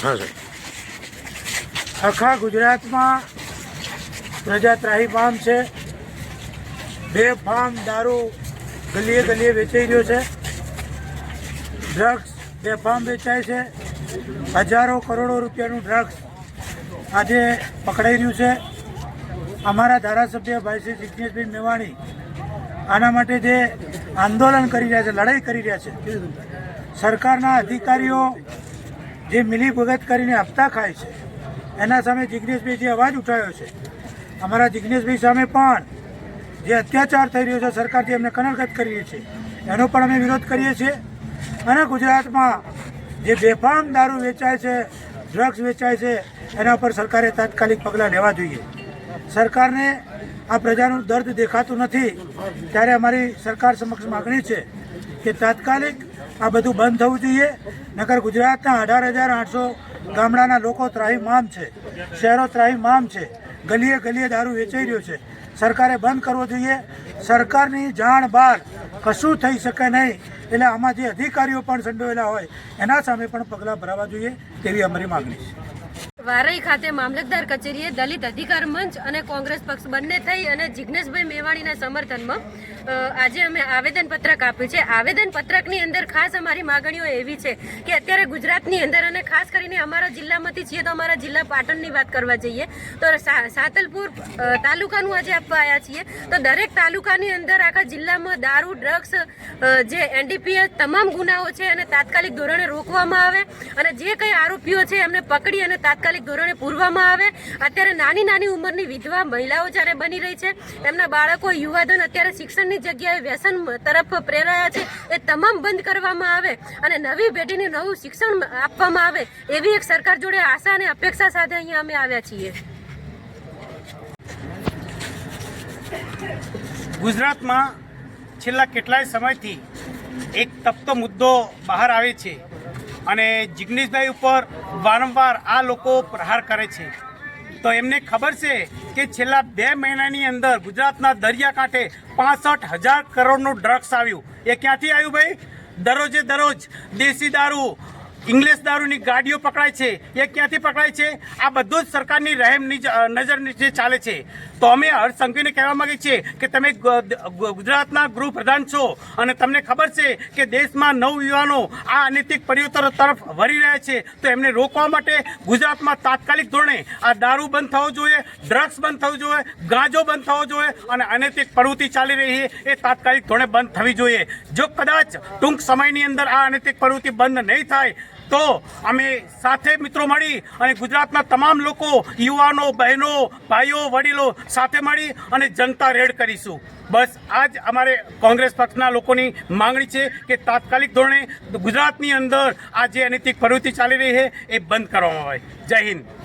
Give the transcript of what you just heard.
Sir આખા ગુજરાતમાં પ્રજા ફાર્મ છે. બે ફાર્મ દારૂ ગલીએ ગલીએ વેચાઈ રહ્યો છે. ડ્રગ્સ બે ફાર્મ વેચાય છે. હજારો કરોડો રૂપિયાનું ડ્રગ્સ આજે પકડાઈ રહ્યું છે. અમારા ધારાસભ્ય ભાઈ શ્રી જિજ્ઞેશભાઈ મેવાણી આના માટે જે આંદોલન કરી રહ્યા છે, લડાઈ કરી રહ્યા છે. સરકારના અધિકારીઓ જે મિલી ભગત કરીને હપ્તા ખાય છે. એના સામે જિજ્ઞેશભાઈ જે અવાજ ઉઠાવ્યો છે. અમારા જિજ્ઞેશભાઈ સામે પણ જે અત્યાચાર થઈ રહ્યો છે સરકાર જે એમને કનડગત કરી રહી છે એનો પણ અમે વિરોધ કરીએ છીએ. અને ગુજરાતમાં જે બેફામ દારૂ વેચાય છે ડ્રગ્સ વેચાય છે, એના પર સરકારે તાત્કાલિક પગલાં લેવા જોઈએ. સરકારને આ પ્રજાનું દર્દ દેખાતું નથી. ત્યારે અમારી સરકાર સમક્ષ માગણી છે કે તાત્કાલિક આ બધું બંધ થવું જોઈએ. નગર ગુજરાતના અઢાર હજાર આઠસો ગામડાના લોકો ત્રાહીમામ છે. શહેરો ત્રાહીમામ છે. ગલીએ ગલીએ દારૂ વેચાઈ રહ્યો છે. સરકારે બંધ કરવો જોઈએ. સરકારની જાણ બહાર કશું થઈ શકે નહીં. એટલે આમાં જે અધિકારીઓ પણ સંડોયેલા હોય, એના સામે પણ પગલાં ભરાવા જોઈએ તેવી અમારી માગણી છે. વારઈ ખાતે મામલતદાર કચેરીએ દલિત અધિકાર મંચ અને કોંગ્રેસ પક્ષ બંને થઈ અને જિજ્ઞેશભાઈ મેવાણીના સમર્થનમાં આજે અમે આવેદન પત્રક આપ્યું છે. આવેદન પત્રકની અંદર ખાસ અમારી માગણીઓ એવી છે કે અત્યારે ગુજરાતની અંદર અને ખાસ કરીને અમારા જિલ્લામાંથી છીએ તો અમારા જિલ્લા પાટણની વાત કરવા જઈએ, તો સાતલપુર તાલુકાનું આજે આપવા આવ્યા છીએ. તો દરેક તાલુકાની અંદર આખા જિલ્લામાં દારૂ, ડ્રગ્સ જે એનડીપીએસ તમામ ગુનાઓ છે અને તાત્કાલિક ધોરણે રોકવામાં આવે અને જે કંઈ આરોપીઓ છે એમને પકડી અને તાત્કાલિક ધોરણે પૂરવામાં આવે. અત્યારે નાની નાની ઉંમરની વિધવા મહિલાઓ જ્યારે બની રહી છે એમના બાળકો, યુવાધન અત્યારે શિક્ષણની જગ્યાએ વ્યસન તરફ પ્રેરાયા છે. એ તમામ બંધ કરવામાં આવે અને નવી પેઢીને નવું શિક્ષણ આપવામાં આવે એવી એક સરકાર જોડે આશા અને અપેક્ષા સાથે અહીંયા અમે આવ્યા છીએ. ગુજરાતમાં છેલ્લા કેટલાય સમયથી એક તપતો મુદ્દો બહાર આવે છે. અને જિગ્નેશભાઈ ઉપર વારંવાર આ લોકો પ્રહાર કરે છે. તો એમને ખબર છે કે છેલ્લા બે મહિનાની અંદર ગુજરાતના દરિયાકાંઠે પાસઠ હજાર કરોડનું ડ્રગ્સ આવ્યું. એ ક્યાંથી આવ્યું ભાઈ? દરરોજે દરરોજ દેશી દારૂ ઇંગ્લિશ દારૂની ગાડીઓ પકડાય છે, એ ક્યાંથી પકડાય છે? આ બધું જ સરકારની રહેમ નજર નીચે ચાલે છે. તો અમે હર્ષસંઘવીને કહેવા માંગીએ છીએ કે તમે ગુજરાતના ગૃહપ્રધાન છો અને તમને ખબર છે કે દેશમાં નવ યુવાનો આ અનૈતિક પરિવર્તન તરફ વળી રહ્યા છે, તો એમને રોકવા માટે ગુજરાતમાં તાત્કાલિક ધોરણે આ દારૂ બંધ થવો જોઈએ, ડ્રગ્સ બંધ થવું જોઈએ, ગાંજો બંધ થવો જોઈએ અને અનૈતિક પ્રવૃત્તિ ચાલી રહી છે, એ તાત્કાલિક ધોરણે બંધ થવી જોઈએ. જો કદાચ ટૂંક સમયની અંદર આ અનૈતિક પ્રવૃત્તિ બંધ નહીં થાય તો અમે સાથે મિત્રો મળી અને ગુજરાતના તમામ લોકો, યુવાનો, બહેનો, ભાઈઓ, વડીલો સાથે મળી અને જનતા રેડ કરીશું. બસ આ જ અમારે કોંગ્રેસ પક્ષના લોકોની માંગણી છે કે તાત્કાલિક ધોરણે ગુજરાતની અંદર આ જે અનૈતિક પ્રવૃત્તિ ચાલી રહી છે, એ બંધ કરવામાં આવે. જય હિન્દ.